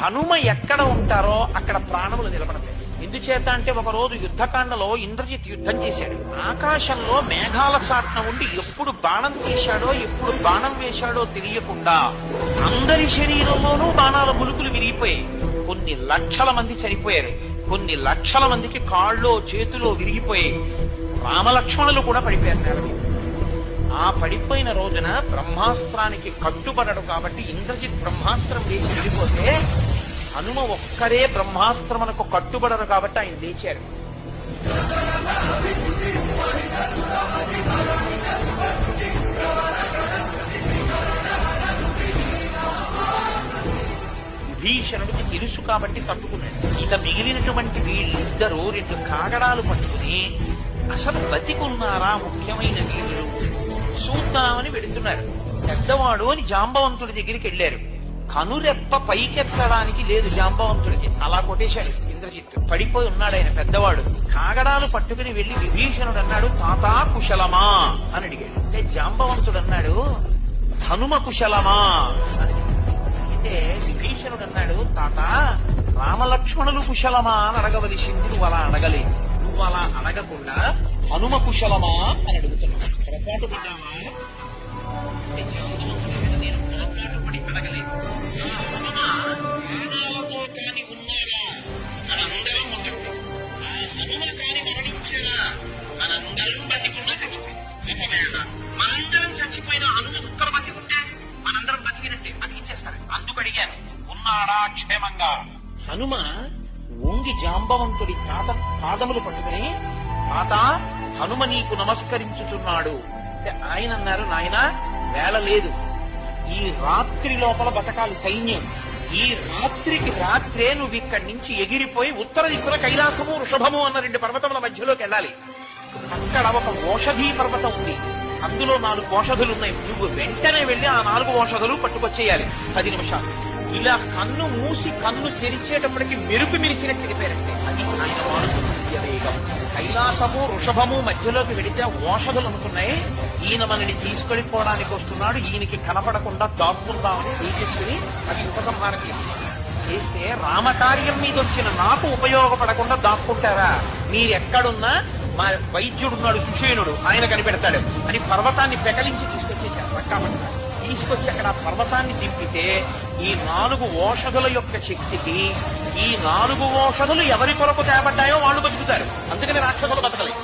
హనుమ ఎక్కడ ఉంటారో అక్కడ ప్రాణములు నిలబడతాయి. ఎందుచేత అంటే ఒక రోజు యుద్ధకాండలో ఇంద్రజిత్ యుద్ధం చేశాడు. ఆకాశంలో మేఘాల చాట్న ఉండి ఎప్పుడు బాణం తీశాడో ఎప్పుడు బాణం వేశాడో తెలియకుండా అందరి శరీరంలోనూ బాణాల ములుకులు విరిగిపోయాయి. కొన్ని లక్షల మంది చనిపోయారు. కొన్ని లక్షల మందికి కాళ్ళు చేతులు విరిగిపోయాయి. రామలక్ష్మణులు కూడా పడిపోయారు నేల ఆ పడిపోయిన రోజున బ్రహ్మాస్త్రానికి కట్టుబడడు కాబట్టి ఇంద్రజిత్ బ్రహ్మాస్త్రం వేసి విడిపోతే హనుమ ఒక్కరే బ్రహ్మాస్త్రమునకు కట్టుబడరు కాబట్టి ఆయన లేచారు విభీషణుడికి తెలుసు కాబట్టి తట్టుకున్నాడు. ఇక మిగిలినటువంటి వీళ్ళిద్దరూ రెండు కాగడాలు పట్టుకుని అసలు బతికున్నారా ముఖ్యమైన వీళ్ళు? చూద్దామని వెళుతున్నారు పెద్దవాడు అని జాంబవంతుడి దగ్గరికి వెళ్ళారు. కనురెప్ప పైకెత్తడానికి లేదు జాంబవంతుడికి. అలా కొట్టేశాడు ఇంద్రజిత్. పడిపోయి ఉన్నాడు ఆయన పెద్దవాడు. కాగడాలు పట్టుకుని వెళ్ళి విభీషణుడు అన్నాడు తాతా కుశలమా? అని అడిగాడు. అంటే జాంబవంతుడు అన్నాడు హనుమ కుశలమా? అని అయితే విభీషణుడు అన్నాడు తాత రామలక్ష్మణులు కుశలమా? అని అడగవలసింది నువ్వు అలా అడగలేదు. నువ్వు అలా అడగకుండా హనుమ కుశలమా? అని అడుగుతున్నావు. పొరపాటు చచ్చిపోయిన హనుమ ఒక్కరు బతికుంటే మనందరం బతికినట్టే బతికించేస్తారు. అందుకు అడిగాను ఉన్నాడా క్షేమంగా? హనుమ ఒంగి జాంబవంతుడి తాత పాదములు పట్టుకుని తాత హనుమ నీకు నమస్కరించుచున్నాడు. అంటే ఆయన అన్నారు నాయన వేళ లేదు. ఈ రాత్రి లోపల బతకాలి సైన్యం. ఈ రాత్రికి రాత్రే నువ్వు ఇక్కడి నుంచి ఎగిరిపోయి ఉత్తర దిక్కున కైలాసము వృషభము అన్న రెండు పర్వతముల మధ్యలోకి వెళ్ళాలి. అక్కడ ఒక ఓషధీ పర్వతం ఉంది. అందులో నాలుగు ఓషధులు ఉన్నాయి నువ్వు వెంటనే వెళ్ళి ఆ నాలుగు ఓషధులు పట్టుకొచ్చేయాలి. పది నిమిషాలు. ఇలా కన్ను మూసి కన్ను తెరిచేటప్పటికి మెరుపు మిరిసినట్టు వెళ్ళిపోయారంటే అది ఆయన వేగం. కైలాసము వృషభము మధ్యలోకి వెడితే ఓషధులు అనుకున్నాయి. ఈయన మనని తీసుకెళ్ళిపోవడానికి వస్తున్నాడు. ఈయనకి కనపడకుండా దాక్కుందామని తేజస్విని అది ఉపసంహారం చేస్తే రామకార్యం మీద వచ్చిన నాకు ఉపయోగపడకుండా దాక్కుంటారా? మీరెక్కడున్నా మా వైద్యుడున్నాడు సుషేనుడు ఆయన కనిపెడతాడు. అని పర్వతాన్ని పెకలించి తీసుకొచ్చేసారు పక్కామంట తీసుకొచ్చి అక్కడ ఆ పర్వతాన్ని దింపితే ఈ నాలుగు ఓషధుల యొక్క శక్తికి ఈ నాలుగు ఓషధులు ఎవరి కొరకు తేబడ్డాయో వాళ్ళు బతుకుతారు. అందుకని రాక్షసులు బతకలేదు.